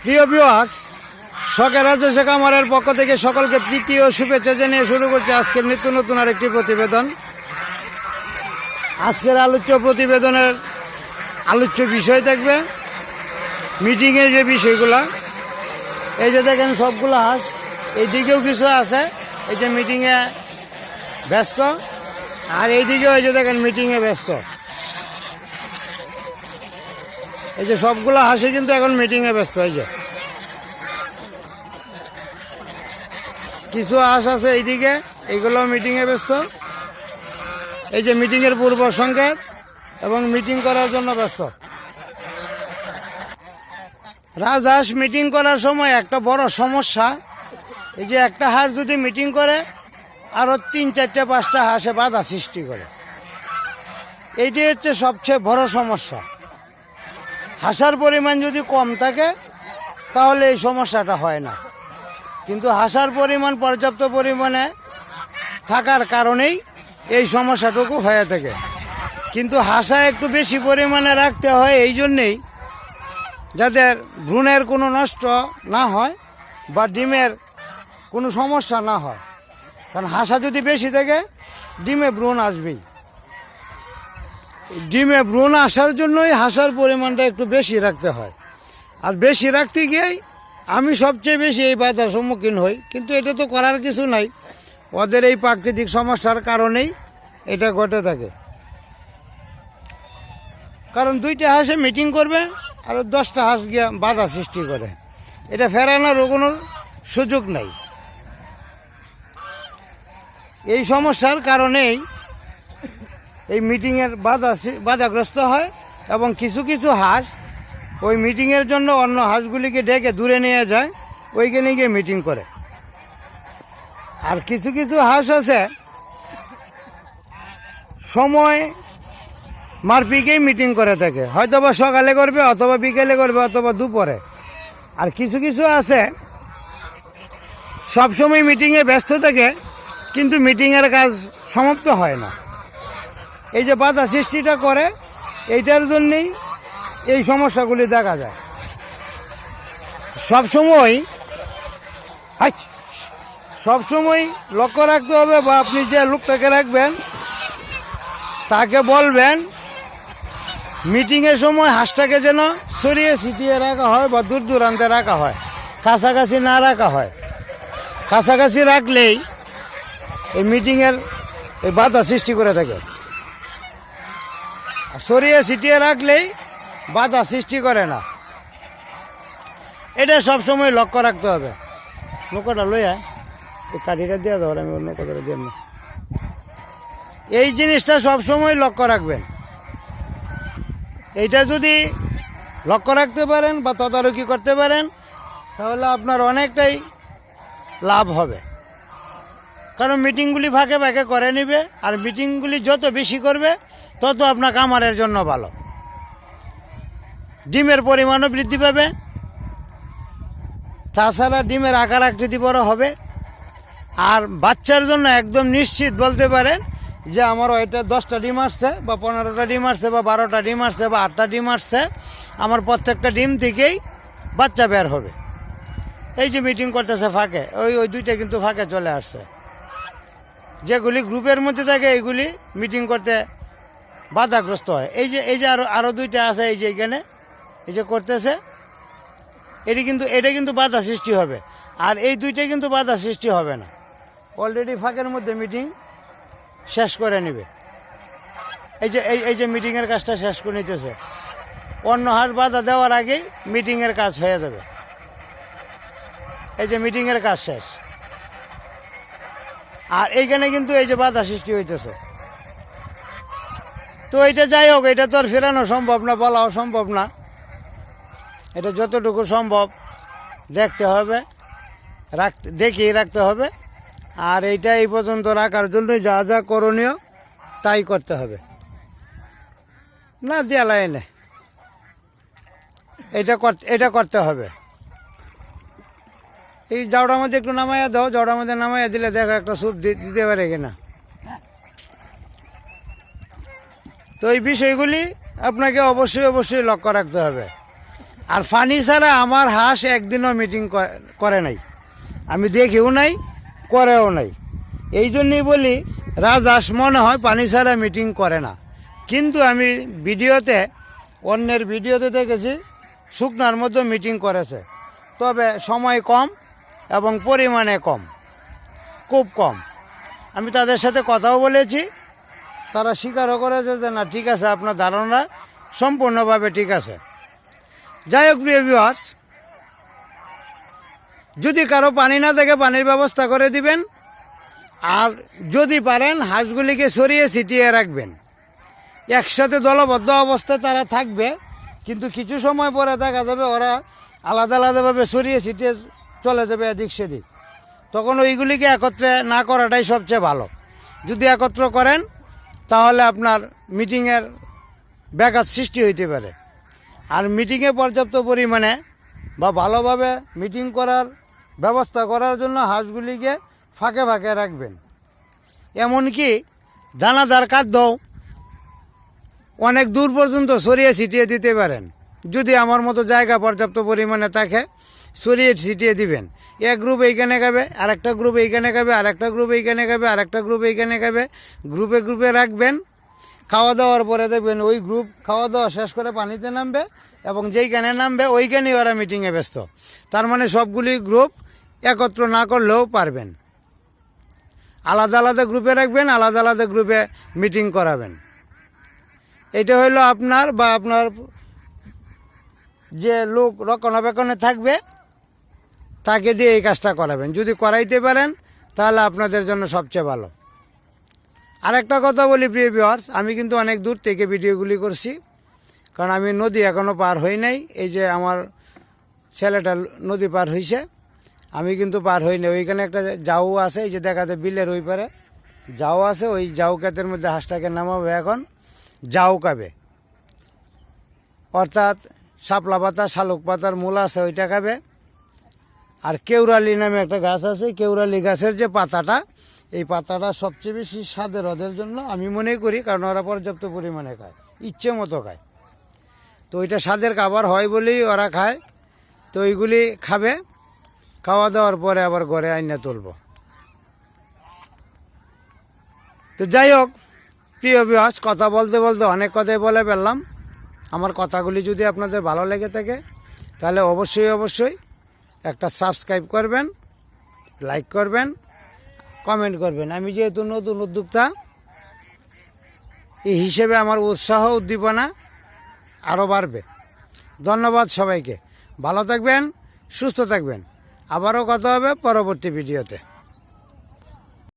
প্রিয় ভিউয়ার্স শখের রাজ্য শেখ আমারের পক্ষ থেকে সকলকে প্রীতি ও শুভেচ্ছা জানিয়ে শুরু করছে আজকের নিত্য নতুন আরেকটি প্রতিবেদন। আজকের আলোচ্য প্রতিবেদনের আলোচ্য বিষয় থাকবে মিটিংয়ের যে বিষয়গুলো। এই যে দেখেন সবগুলো হাঁস এই দিকেও কিছু আছে, এই যে মিটিংয়ে ব্যস্ত, আর এই দিকেও এই যে দেখেন মিটিংয়ে ব্যস্ত। এই যে সবগুলো হাসি কিন্তু এখন মিটিংয়ে ব্যস্ত হয়েছে কিছু হাঁস আছে এইদিকে এইগুলো মিটিংয়ে ব্যস্ত। এই যে মিটিংয়ের পূর্ব সংকেত এবং মিটিং করার জন্য ব্যস্ত। রাজহাঁস মিটিং করার সময় একটা বড় সমস্যা, এই যে একটা হাঁস যদি মিটিং করে আরও তিন, চারটে, পাঁচটা হাঁসে বাধা সৃষ্টি করে। এইটি হচ্ছে সবচেয়ে বড় সমস্যা। হাসার পরিমাণ যদি কম থাকে, তাহলে এই সমস্যাটা হয় না। কিন্তু হাসার পরিমাণ, পর্যাপ্ত পরিমাণে থাকার কারণেই এই সমস্যাটুকু হয়ে থাকে। কিন্তু হাসা একটু বেশি পরিমাণে রাখতে হয় এই জন্যেই যাদের ভ্রূণের কোনো নষ্ট না হয় বা ডিমের কোনো সমস্যা না হয়। কারণ হাসা যদি বেশি থাকে, ডিমে ভ্রূণ আসবেই। ডিমে ভ্রূণ আসার জন্যই হাসার পরিমাণটা একটু বেশি রাখতে হয়। আর বেশি রাখতে গিয়েই আমি সবচেয়ে বেশি এই বাধার সম্মুখীন হই। কিন্তু এটা তো করার কিছু নাই। ওদের এই প্রাকৃতিক সমস্যার কারণেই এটা ঘটে থাকে। কারণ দুইটা হাঁসে মিটিং করবে আর দশটা হাঁস গিয়ে বাধা সৃষ্টি করে। এটা ফেরানোর কোনো সুযোগ নাই। এই সমস্যার কারণেই এই মিটিংয়ের বাধা বাধাগ্রস্ত হয় এবং কিছু কিছু হাঁস ওই মিটিংয়ের জন্য অন্য হাঁসগুলিকে ডেকে দূরে নিয়ে যায়, ওইখানে গিয়ে মিটিং করে। আর কিছু কিছু হাঁস আছে, সময় মারপিকেই মিটিং করে থাকে। হয়তো বা সকালে করবে, অথবা বিকেলে করবে, অথবা দুপুরে। আর কিছু কিছু আছে, সবসময় মিটিংয়ে ব্যস্ত থাকে, কিন্তু মিটিংয়ের কাজ সমাপ্ত হয় না। এই যে বাধা সৃষ্টিটা করে, এইটার জন্যেই এই সমস্যাগুলি দেখা যায়। সবসময় সবসময় লক্ষ্য রাখতে হবে বা আপনি যে লোকটাকে রাখবেন, তাকে বলবেন, মিটিংয়ের সময় হাঁসটাকে যেন সরিয়ে ছিটিয়ে রাখা হয় বা দূর দূরান্তে রাখা হয়, কাছাকাছি না রাখা হয়। কাছাকাছি রাখলেই এই মিটিংয়ের এই বাধা সৃষ্টি করে থাকে। সরিয়ে ছিটিয়ে রাখলেই বাধা সৃষ্টি করে না। এটা সবসময় লক্ষ্য রাখতে হবে। নৌকাটা লইয়া এই কাঠিটা দিয়ে দেওয়ার আমি অন্য কথাটা দিয়ে না এই জিনিসটা সবসময় লক্ষ্য রাখবেন। এইটা যদি লক্ষ্য রাখতে পারেন বা তদারকি করতে পারেন, তাহলে আপনার অনেকটাই লাভ হবে। কারণ মিটিংগুলি ফাঁকে ফাঁকে করে নেবে, আর মিটিংগুলি যত বেশি করবে, তত আপনার কামারের জন্য ভালো। ডিমের পরিমাণও বৃদ্ধি পাবে। তাছাড়া ডিমের আকার আকৃতি বড় হবে। আর বাচ্চার জন্য একদম নিশ্চিত বলতে পারেন যে আমার এটা দশটা ডিম আসছে, বা পনেরোটা ডিম আসছে, বা বারোটা ডিম আসছে, বা আটটা ডিম আসছে, আমার প্রত্যেকটা ডিম থেকেই বাচ্চা বের হবে। এই যে মিটিং করতেছে ফাঁকে, ওই ওই দুইটা কিন্তু ফাঁকে চলে আসছে। যেগুলি গ্রুপের মধ্যে থাকে এইগুলি মিটিং করতে বাধাগ্রস্ত হয়। এই যে এই যে আরও আরও দুইটা আছে এই যে এখানে, এই যে করতেছে, এটি কিন্তু, এটা কিন্তু বাধা সৃষ্টি হবে। আর এই দুইটা কিন্তু বাধা সৃষ্টি হবে না। অলরেডি ফাঁকের মধ্যে মিটিং শেষ করে নেবে। এই যে, এই এই যে মিটিংয়ের কাজটা শেষ করে নিতেছে। অন্য হাট বাধা দেওয়ার আগেই মিটিংয়ের কাজ হয়ে যাবে। এই যে মিটিংয়ের কাজ শেষ। আর এইখানে কিন্তু এই যে বাধা সৃষ্টি হইতেছে। তো এটা যাই হোক, এটা তো আর ফেরানো সম্ভব না, বলাও সম্ভব না। এটা যতটুকু সম্ভব দেখতে হবে রাখতে দেখিয়ে রাখতে হবে। আর এইটা এই পর্যন্ত রাখার জন্য যা যা করণীয় তাই করতে হবে। না দেওয়া লাইনে এটা করতে এটা করতে হবে। এই জাউড়ার মধ্যে একটু নামাইয়া দাও জাউড়ার মধ্যে নামাইয়া দিলে দেখো একটা স্যুপ দিতে পারে কিনা। তো এই বিষয়গুলি আপনাকে অবশ্যই অবশ্যই লক্ষ্য রাখতে হবে। আর ফানি ছাড়া আমার হাঁস একদিনও মিটিং করে নাই। আমি দেখেও নাই, করেও নাই। এই জন্যই বলি, রাজহাঁস মনে হয় পানি ছাড়া মিটিং করে না। কিন্তু আমি ভিডিওতে, অন্যের ভিডিওতে দেখেছি, শুকনার মধ্যে মিটিং করেছে। তবে সময় কম এবং পরিমাণে কম, খুব কম। আমি তাদের সাথে কথাও বলেছি, তারা স্বীকারও করেছে যে, না, ঠিক আছে, আপনার ধারণা সম্পূর্ণভাবে ঠিক আছে। যাই হোক, প্রিয় ভিউয়ার্স যদি কারও পানি না থাকে পানির ব্যবস্থা করে দিবেন, আর যদি পারেন, হাঁসগুলিকে সরিয়ে ছিটিয়ে রাখবেন। একসাথে দলবদ্ধ অবস্থায় তারা থাকবে, কিন্তু কিছু সময় পরে দেখা যাবে ওরা আলাদা আলাদাভাবে সরিয়ে ছিটিয়ে চলে যাবে এদিক সেদিক। তখন ওইগুলিকে একত্রে না করাটাই সবচেয়ে ভালো। যদি একত্র করেন, তাহলে আপনার মিটিংয়ের ব্যাঘাত সৃষ্টি হইতে পারে। আর মিটিংয়ে পর্যাপ্ত পরিমাণে বা ভালোভাবে মিটিং করার ব্যবস্থা করার জন্য হাঁসগুলিকে ফাঁকে ফাঁকে রাখবেন। এমনকি দানাদার খাদ্যও অনেক দূর পর্যন্ত সরিয়ে ছিটিয়ে দিতে পারেন। যদি আমার মতো জায়গা পর্যাপ্ত পরিমাণে থাকে সরিয়ে ছিটিয়ে দিবেন। এক গ্রুপ এইখানে খাবে, আরেকটা গ্রুপ এইখানে খাবে, আরেকটা গ্রুপ এইখানে খাবে, আরেকটা গ্রুপ এইখানে খাবে। গ্রুপে গ্রুপে রাখবেন। খাওয়া দাওয়ার পরে দেখবেন ওই গ্রুপ খাওয়া দাওয়া শেষ করে পানিতে নামবে এবং যেইখানে নামবে ওইখানেই ওরা মিটিংয়ে ব্যস্ত। তার মানে সবগুলি গ্রুপ একত্র না করলেও পারবেন। আলাদা আলাদা গ্রুপে রাখবেন, আলাদা আলাদা গ্রুপে মিটিং করাবেন। এটা হলো আপনার বা আপনার যে লোক রক্ষণাবেক্ষণে থাকবে তাকে দিয়ে এই কাজটা করাবেন। যদি করাইতে পারেন, তাহলে আপনাদের জন্য সবচেয়ে ভালো। আরেকটা কথা বলি, প্রিয় ভিউয়ার্স আমি কিন্তু অনেক দূর থেকে ভিডিওগুলি করছি, কারণ আমি নদী এখনও পার হই নাই। এই যে আমার ছেলেটা নদী পার হয়েছে আমি কিন্তু পার হইনি ওইখানে একটা জাউ আছে, এই যে দেখা যায় বিলের ওই পারে। জাউ আছে, ওই জাউ ক্ষেতের মধ্যে হাঁসটাকে নামাবে এখন। জাউ খাবে। অর্থাৎ শাপলা পাতা, শালুক পাতার মূল আছে, ওইটা খাবে। আর কেউরালি নামে একটা গাছ আছে, কেউরালি গাছের যে পাতাটা, এই পাতাটা সবচেয়ে বেশি স্বাদের ওদের জন্য আমি মনে করি, কারণ ওরা পর্যাপ্ত পরিমাণে খায়, ইচ্ছে মতো খায়। তো ওইটা স্বাদের খাবার হয় বলেই ওরা খায়। তো ওইগুলি খাবে, খাওয়া দাওয়ার পরে আবার ঘরে আইনা তুলব। তো যাই হোক, প্রিয় বিহাস কথা বলতে বলতে অনেক কথাই বলে ফেললাম। আমার কথাগুলি যদি আপনাদের ভালো লেগে থাকে, তাহলে অবশ্যই অবশ্যই একটা সাবস্ক্রাইব করবেন লাইক করবেন কমেন্ট করবেন। আমি যেহেতু নতুন উদ্যোক্তা, এই হিসেবে আমার উৎসাহ উদ্দীপনা আরও বাড়বে। ধন্যবাদ সবাইকে। ভালো থাকবেন, সুস্থ থাকবেন। আবারও কথা হবে পরবর্তী ভিডিওতে।